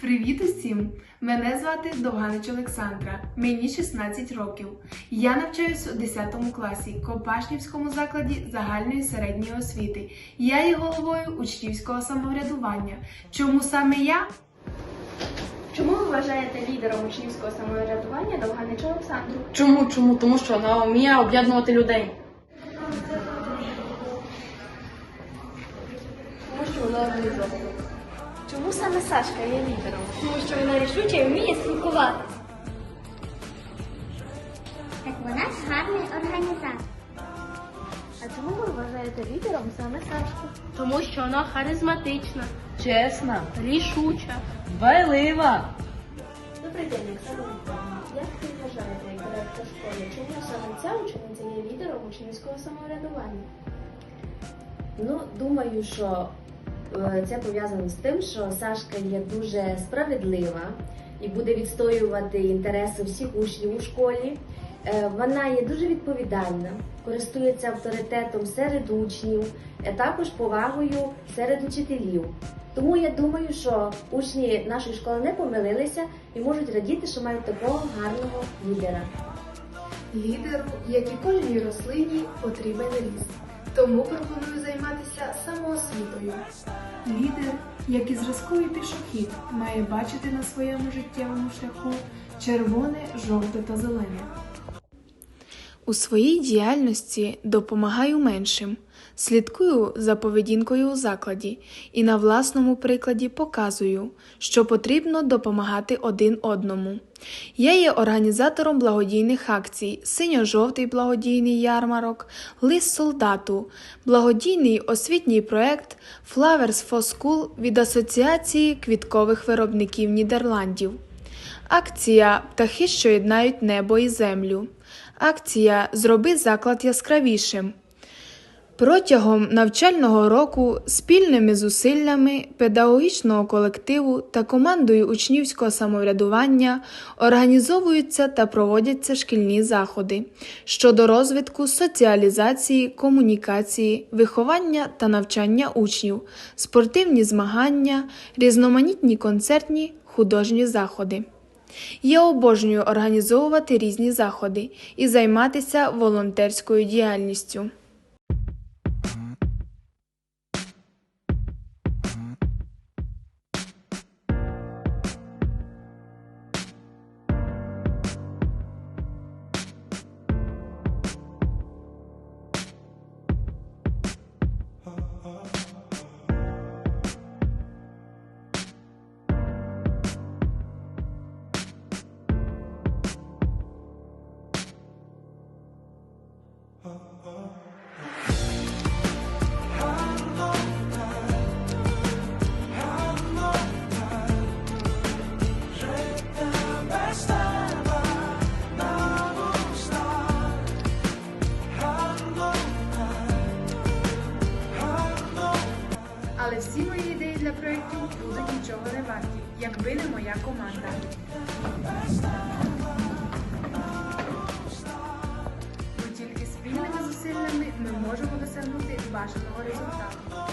Привіт усім! Мене звати Довганич Олександра. Мені 16 років. Я навчаюсь у 10 класі Копашнівському закладі загальної середньої освіти. Я є головою учнівського самоврядування. Чому саме я? Чому ви вважаєте лідером учнівського самоврядування Довганича Олександру? Чому? Чому? Тому що вона вміє об'єднувати людей. Тому що вона організована. Чому саме Сашка є лідером? Тому що вона рішуче і вміє спілкуватися. Так вона ж гарний організатор. А чому ви вважаєте лідером саме Сашку? Тому що вона харизматична, Чесна, рішуча. дбайлива. Добрий день, Оксана Вікторівна. Як ви вважаєте, як директор школи, чому саме ця учениця є лідером учнівського самоврядування? Ну, думаю, що це пов'язано з тим, що Сашка є дуже справедлива і буде відстоювати інтереси всіх учнів у школі. Е, Вона є дуже відповідальна, користується авторитетом серед учнів, а також повагою серед учителів. Тому я думаю, що учні нашої школи не помилилися і можуть радіти, що мають такого гарного лідера. Лідеру, як і кожній рослині, потрібен ріст. Тому пропоную займатися самоосвітою. Лідер, як і зразковий пішохід, має бачити на своєму життєвому шляху червоне, жовте та зелене. У своїй діяльності допомагаю меншим, слідкую за поведінкою у закладі і на власному прикладі показую, що потрібно допомагати один одному. Я є організатором благодійних акцій Синьо-жовтий благодійний ярмарок, Лист солдату, благодійний освітній проект Flowers for School від Асоціації квіткових виробників Нідерландів. Акція Птахи, що єднають небо і землю. Акція Зроби заклад яскравішим. Протягом навчального року спільними зусиллями педагогічного колективу та командою учнівського самоврядування організовуються та проводяться шкільні заходи щодо розвитку соціалізації, комунікації, виховання та навчання учнів, спортивні змагання, різноманітні концертні художні заходи. Я обожнюю організовувати різні заходи і займатися волонтерською діяльністю. Для люди нічого не варті, якби не моя команда. Бо тільки спільними зусиллями ми можемо досягнути бажаного результату.